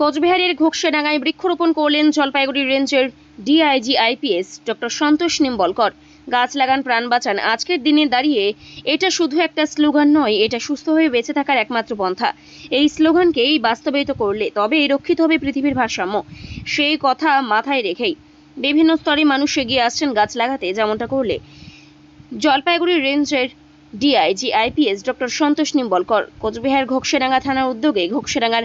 কোচবিহারের ঘোকসাডাঙ্গায় বৃক্ষরোপণ করলেন জলপাইগুড়ি রেঞ্জের DIG IPS doctor Santosh Nimbalkar. গাছ লাগান, প্রাণ বাঁচান, আজকের দিনে দাঁড়িয়ে এটা শুধু একটা স্লোগান নয়, এটা সুস্থ হয়ে বেঁচে থাকার একমাত্র পন্থা। এই স্লোগানকেই বাস্তবায়িত করলে তবে রক্ষিত হবে পৃথিবীর ভারসাম্য। সেই কথা মাথায় রেখেই বিভিন্ন স্তরে মানুষ এগিয়ে আসছেন গাছ লাগাতে, যেমনটা করলে জলপাইগুড়ি রেঞ্জের DIG IPS doctor Santosh Nimbalkar. Cooch Behar Ghoksadanga থানার উদ্যোগে ঘোকসাডাঙ্গার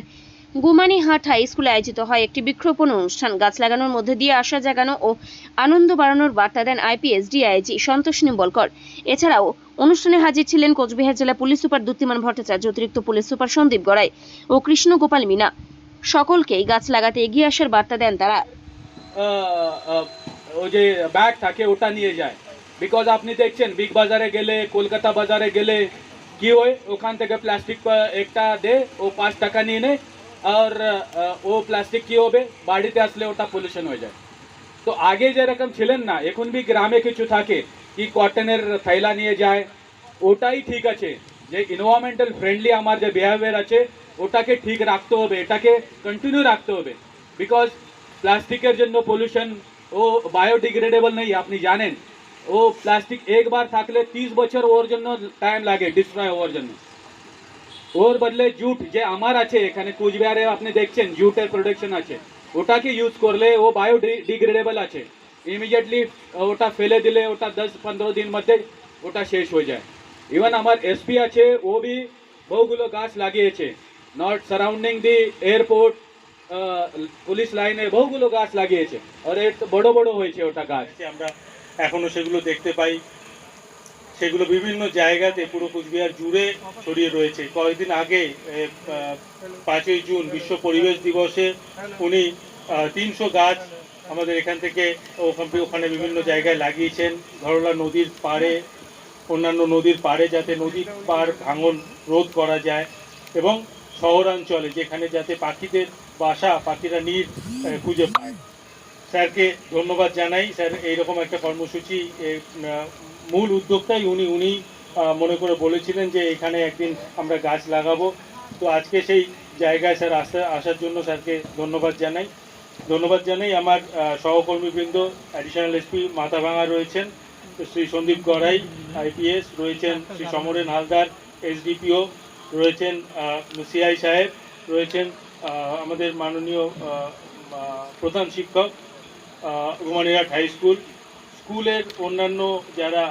গুমানিহাট হাই স্কুলে আয়োজিত হয় একটি বৃক্ষরোপণ অনুষ্ঠান। গাছ লাগানোর মধ্যে দিয়ে আশা জাগানো ও আনন্দ বাড়ানোর বার্তা দেন আইপিএস ডিআইজি সন্তোষ নিম্বলকর। এছাড়াও অনুষ্ঠানে হাজির ছিলেন কোচবিহার জেলা পুলিশ সুপার দ্যুতিমান ভট্টাচার্য অতিরিক্ত পুলিশ সুপার সন্দীপ গড়াই ও কৃষ্ণ গোপাল মিনা। সকলকেই গাছ লাগাতে এগিয়ে আসার বার্তা দেন তারা। আহ, যে ব্যাগ থাকে ওটা নিয়ে যায়। বিকজ আপনি দেখছেন বিগ বাজারে গেলে কলকাতা বাজারে গেলে কি হয়? ওখান থেকে প্লাস্টিক একটা দে ও পাঁচ টাকা নিয়ে নেয়। আর ও প্লাস্টিক কি হবে বাড়িতে আসলে ওটা পলিউশন হয়ে যায় তো আগে যেরকম ছিলেন না এখন বি গ্রামে কিছু থাকে কি কটনের থৈলা নিয়ে যায় ওটাই ঠিক আছে যে এনভায়রনমেন্টাল ফ্রেন্ডলি আমার যে বিহেভিয়ার আছে ওটাকে ঠিক রাখতে হবে এটাকে কন্টিনিউ রাখতে হবে বিকজ প্লাস্টিকের জন্য পলিউশন ও বায়োডিগ্রেডেবল নেই আপনি জানেন ও প্লাস্টিক একবার থাকলে তিরিশ বছর ওর জন্য টাইম লাগে ডিস্ট্রয় হওয়ার জন্য ওর বদলে জুট যে আমার আছে, এখানে কুচবিহারে আপনি দেখছেন, জুটের প্রোডাকশন আছে। ওটাকে ইউজ করলে ও বায়ো বায়োডিগ্রেডেবল আছে। ইমিডিয়েটলি ওটা ফেলে দিলে, ওটা দশ পনেরো দিন মধ্যে ওটা শেষ হয়ে যায়। ইভেন আমার এসপি আছে, ও বি বহুগুলো গাছ লাগিয়েছে। Not surrounding the airport police লাইনে বহুগুলো গাছ লাগিয়েছে। আর বড় বড় হয়েছে ওটা গাছ। আমরা এখনও সেগুলো দেখতে পাই। সেগুলো বিভিন্ন জায়গাতে পুরো কুচবিহার জুড়ে ছড়িয়ে রয়েছে। কয়েকদিন আগে পাঁচই জুন বিশ্ব পরিবেশ দিবসে উনি তিনশো গাছ আমাদের এখান থেকে ওখান- ওখানে বিভিন্ন জায়গায় লাগিয়েছেন। ধরলা নদীর পাড়ে, অন্যান্য নদীর পাড়ে যাতে নদীর পাড় ভাঙন রোধ করা যায় এবং শহরাঞ্চলে যেখানে যাতে পাখিদের বাসা, পাখিরা নীর খুঁজে পায়। স্যারকে ধন্যবাদ জানাই। স্যার, এইরকম একটা কর্মসূচি মূল উদ্যোক্তাই উনি উনি মনে করে বলেছিলেন যে এখানে একদিন আমরা গাছ লাগাবো। তো আজকে সেই জায়গায় স্যার আসতে, আসার জন্য স্যারকে ধন্যবাদ জানাই। ধন্যবাদ জানাই আমার সহকর্মীবৃন্দ অ্যাডিশনাল এসপি মাথাভাঙা রয়েছেন, শ্রী সন্দীপ গড়াই আইপিএস রয়েছেন শ্রী সমরেন হালদার এসডিপিও রয়েছেন সিআই সাহেব, রয়েছেন আমাদের মাননীয় প্রধান শিক্ষক গুমানিঘাট হাই স্কুল স্কুলের অন্যান্য যারা